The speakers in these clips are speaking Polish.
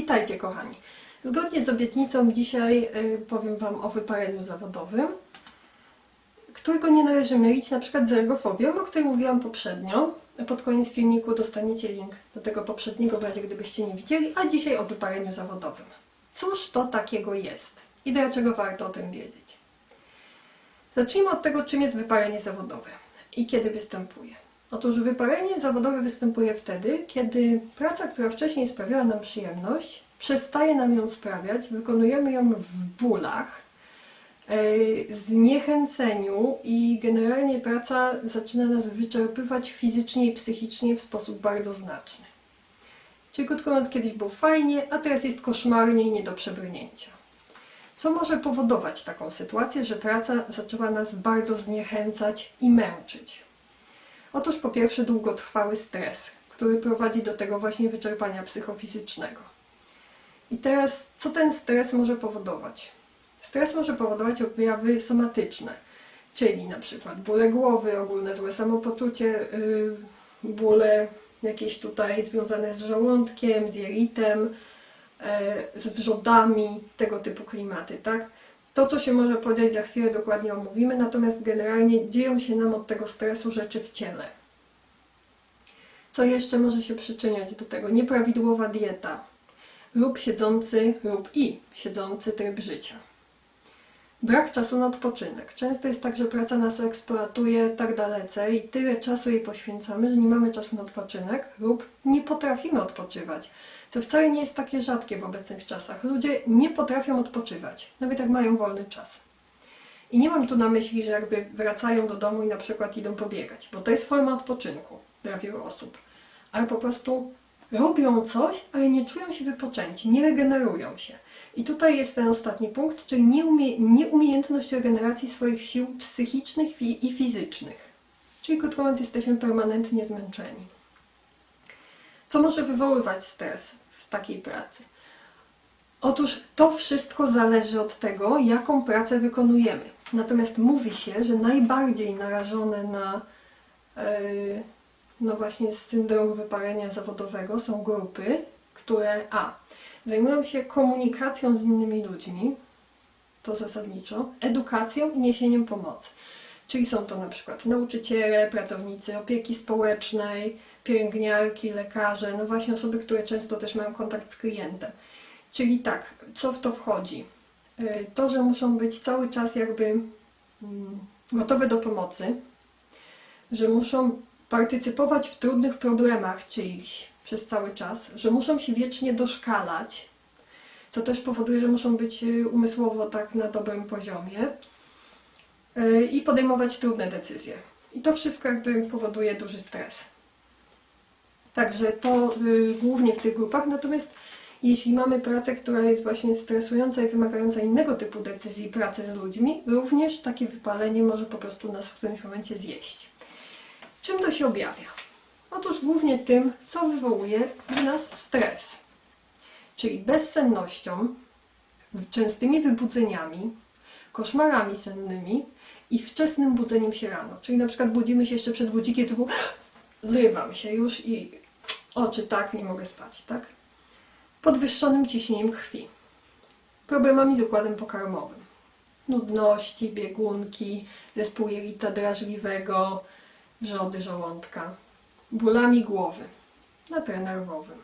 Witajcie kochani. Zgodnie z obietnicą dzisiaj y, powiem Wam o wypaleniu zawodowym, którego nie należy mylić na przykład z ergofobią, o której mówiłam poprzednio. Pod koniec filmiku dostaniecie link do tego poprzedniego, w razie gdybyście nie widzieli, a dzisiaj o wypaleniu zawodowym. Cóż to takiego jest i dlaczego warto o tym wiedzieć? Zacznijmy od tego, czym jest wypalenie zawodowe i kiedy występuje. Otóż wypalenie zawodowe występuje wtedy, kiedy praca, która wcześniej sprawiała nam przyjemność, przestaje nam ją sprawiać, wykonujemy ją w bólach, yy, zniechęceniu i generalnie praca zaczyna nas wyczerpywać fizycznie i psychicznie w sposób bardzo znaczny. Czyli krótko mówiąc, kiedyś było fajnie, a teraz jest koszmarnie i nie do przebrnięcia. Co może powodować taką sytuację, że praca zaczęła nas bardzo zniechęcać i męczyć? Otóż po pierwsze długotrwały stres, który prowadzi do tego właśnie wyczerpania psychofizycznego. I teraz, co ten stres może powodować? Stres może powodować objawy somatyczne, czyli na przykład bóle głowy, ogólne złe samopoczucie, yy, bóle jakieś tutaj związane z żołądkiem, z jelitem, yy, z wrzodami, tego typu klimaty, tak? To, co się może podziać, za chwilę dokładnie omówimy, natomiast generalnie dzieją się nam od tego stresu rzeczy w ciele. Co jeszcze może się przyczyniać do tego? Nieprawidłowa dieta lub siedzący, lub i siedzący tryb życia. Brak czasu na odpoczynek. Często jest tak, że praca nas eksploatuje tak dalece i tyle czasu jej poświęcamy, że nie mamy czasu na odpoczynek lub nie potrafimy odpoczywać, co wcale nie jest takie rzadkie w obecnych czasach. Ludzie nie potrafią odpoczywać, nawet jak mają wolny czas. I nie mam tu na myśli, że jakby wracają do domu i na przykład idą pobiegać, bo to jest forma odpoczynku dla wielu osób. Ale po prostu robią coś, ale nie czują się wypoczęci, nie regenerują się. I tutaj jest ten ostatni punkt, czyli nieumie, nieumiejętność regeneracji swoich sił psychicznych i fizycznych. Czyli krótko mówiąc, jesteśmy permanentnie zmęczeni. Co może wywoływać stres w takiej pracy? Otóż to wszystko zależy od tego, jaką pracę wykonujemy. Natomiast mówi się, że najbardziej narażone na yy, no właśnie syndrom wypalenia zawodowego są grupy, które a. zajmują się komunikacją z innymi ludźmi, to zasadniczo, edukacją i niesieniem pomocy. Czyli są to na przykład nauczyciele, pracownicy opieki społecznej, pielęgniarki, lekarze, no właśnie osoby, które często też mają kontakt z klientem. Czyli tak, co w to wchodzi? Y, To, że muszą być cały czas jakby mm, gotowe do pomocy, że muszą partycypować w trudnych problemach czyichś przez cały czas, że muszą się wiecznie doszkalać, co też powoduje, że muszą być y, umysłowo tak na dobrym poziomie i podejmować trudne decyzje. I to wszystko jakby powoduje duży stres. Także to y, głównie w tych grupach. Natomiast jeśli mamy pracę, która jest właśnie stresująca i wymagająca innego typu decyzji pracy z ludźmi, również takie wypalenie może po prostu nas w którymś momencie zjeść. Czym to się objawia? Otóż głównie tym, co wywołuje w nas stres, czyli bezsennością, częstymi wybudzeniami, koszmarami sennymi i wczesnym budzeniem się rano. Czyli na przykład budzimy się jeszcze przed budzikiem typu zrywam się już i oczy tak, nie mogę spać, tak? Podwyższonym ciśnieniem krwi, problemami z układem pokarmowym, nudności, biegunki, zespół jelita drażliwego, wrzody żołądka, bólami głowy, natrę nerwowym,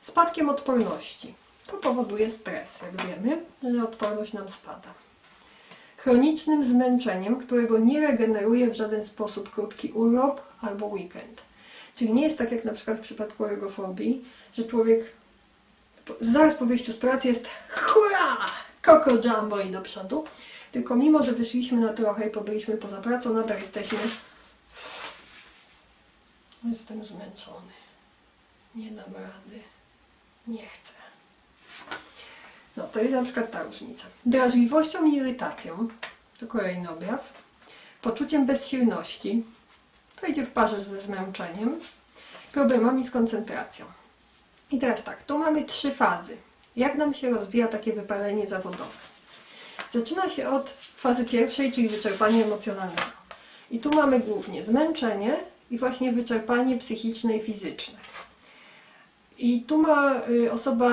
spadkiem odporności. To powoduje stres, jak wiemy, że odporność nam spada. Chronicznym zmęczeniem, którego nie regeneruje w żaden sposób krótki urlop albo weekend. Czyli nie jest tak jak na przykład w przypadku ergofobii, że człowiek zaraz po wyjściu z pracy jest hurra, koko jumbo i do przodu, tylko mimo, że wyszliśmy na trochę i pobyliśmy poza pracą, nadal jesteśmy Jestem zmęczony. Nie dam rady. Nie chcę. No, to jest na przykład ta różnica. Drażliwością i irytacją, to kolejny objaw. Poczuciem bezsilności, to idzie w parze ze zmęczeniem. Problemami z koncentracją. I teraz tak, tu mamy trzy fazy. Jak nam się rozwija takie wypalenie zawodowe? Zaczyna się od fazy pierwszej, czyli wyczerpania emocjonalnego. I tu mamy głównie zmęczenie i właśnie wyczerpanie psychiczne i fizyczne. I tu ma y, osoba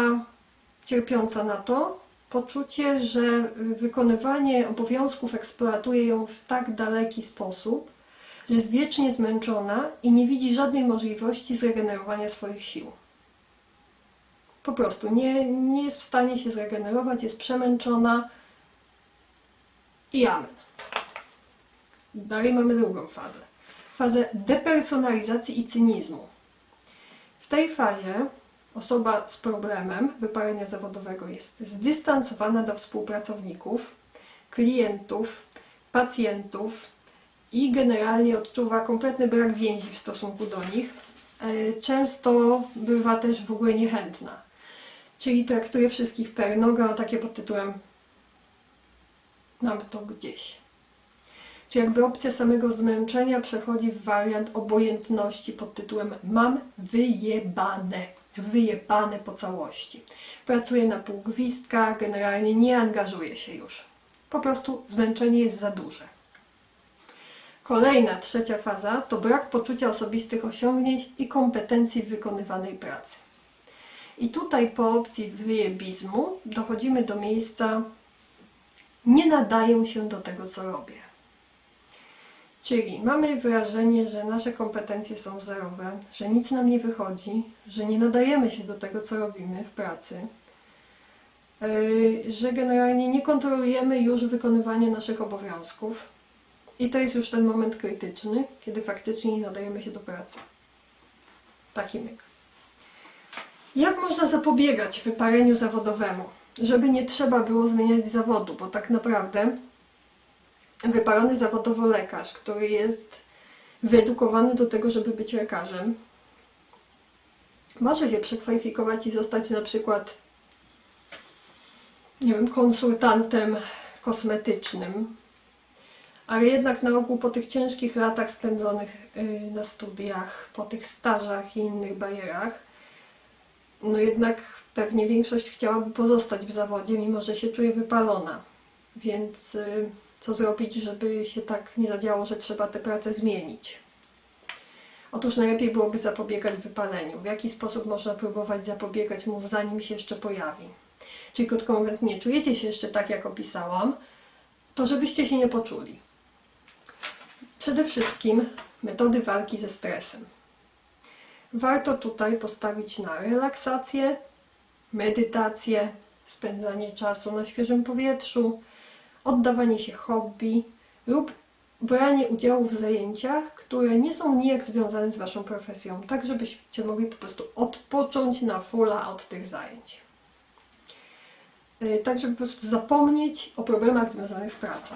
cierpiąca na to poczucie, że wykonywanie obowiązków eksploatuje ją w tak daleki sposób, że jest wiecznie zmęczona i nie widzi żadnej możliwości zregenerowania swoich sił. Po prostu nie, nie jest w stanie się zregenerować, jest przemęczona i amen. Dalej mamy drugą fazę. Fazę depersonalizacji i cynizmu. W tej fazie osoba z problemem wypalenia zawodowego jest zdystansowana do współpracowników, klientów, pacjentów i generalnie odczuwa kompletny brak więzi w stosunku do nich. E, Często bywa też w ogóle niechętna, czyli traktuje wszystkich per noga, takie pod tytułem mamy to gdzieś. Czy jakby opcja samego zmęczenia przechodzi w wariant obojętności pod tytułem mam wyjebane, wyjebane po całości. Pracuje na pół gwizdka, generalnie nie angażuje się już. Po prostu zmęczenie jest za duże. Kolejna, trzecia faza to brak poczucia osobistych osiągnięć i kompetencji w wykonywanej pracy. I tutaj po opcji wyjebizmu dochodzimy do miejsca nie nadaję się do tego, co robię. Czyli mamy wrażenie, że nasze kompetencje są zerowe, że nic nam nie wychodzi, że nie nadajemy się do tego, co robimy w pracy, yy, że generalnie nie kontrolujemy już wykonywania naszych obowiązków. I to jest już ten moment krytyczny, kiedy faktycznie nie nadajemy się do pracy. Taki myk. Jak można zapobiegać wypaleniu zawodowemu? Żeby nie trzeba było zmieniać zawodu, bo tak naprawdę wypalony zawodowo lekarz, który jest wyedukowany do tego, żeby być lekarzem, może się przekwalifikować i zostać na przykład, nie wiem, konsultantem kosmetycznym, ale jednak na ogół po tych ciężkich latach spędzonych y, na studiach, po tych stażach i innych barierach, no jednak pewnie większość chciałaby pozostać w zawodzie, mimo że się czuje wypalona. Więc y, co zrobić, żeby się tak nie zadziało, że trzeba tę pracę zmienić? Otóż najlepiej byłoby zapobiegać wypaleniu. W jaki sposób można próbować zapobiegać mu, zanim się jeszcze pojawi? Czyli krótko mówiąc, nie czujecie się jeszcze tak, jak opisałam, to żebyście się nie poczuli. Przede wszystkim metody walki ze stresem. Warto tutaj postawić na relaksację, medytację, spędzanie czasu na świeżym powietrzu, oddawanie się hobby lub branie udziału w zajęciach, które nie są nijak związane z Waszą profesją, tak żebyście mogli po prostu odpocząć na fulla od tych zajęć. Yy, Tak, żeby po prostu zapomnieć o problemach związanych z pracą.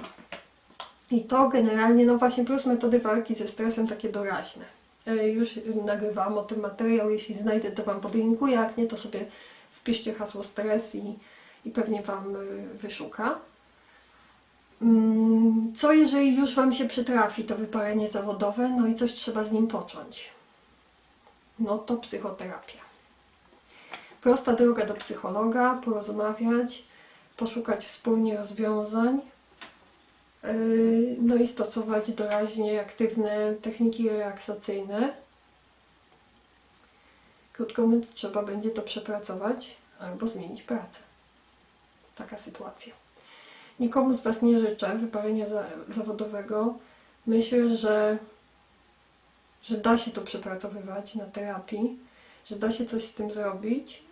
I to generalnie, no właśnie, plus metody walki ze stresem takie doraźne. Yy, Już nagrywam o tym materiał, jeśli znajdę, to Wam podlinkuję, jak nie, to sobie wpiszcie hasło stres i, i pewnie Wam yy, wyszuka. Mm, Co jeżeli już Wam się przytrafi to wypalenie zawodowe, no i coś trzeba z nim począć? No to psychoterapia. Prosta droga do psychologa, porozmawiać, poszukać wspólnie rozwiązań, yy, no i stosować doraźnie aktywne techniki relaksacyjne. Krótko mówiąc, trzeba będzie to przepracować albo zmienić pracę. Taka sytuacja. Nikomu z Was nie życzę wypalenia za, zawodowego. Myślę, że, że da się to przepracowywać na terapii, że da się coś z tym zrobić.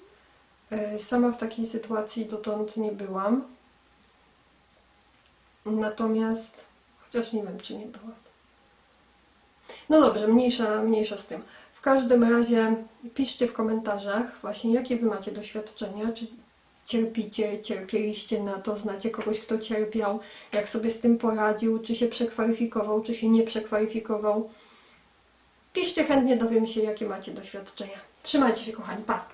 E, Sama w takiej sytuacji dotąd nie byłam. Natomiast, chociaż nie wiem, czy nie byłam. No dobrze, mniejsza, mniejsza z tym. W każdym razie piszcie w komentarzach właśnie, jakie Wy macie doświadczenia, czy cierpicie, cierpieliście na to, znacie kogoś, kto cierpiał, jak sobie z tym poradził, czy się przekwalifikował, czy się nie przekwalifikował. Piszcie chętnie, dowiem się, jakie macie doświadczenia. Trzymajcie się, kochani, pa!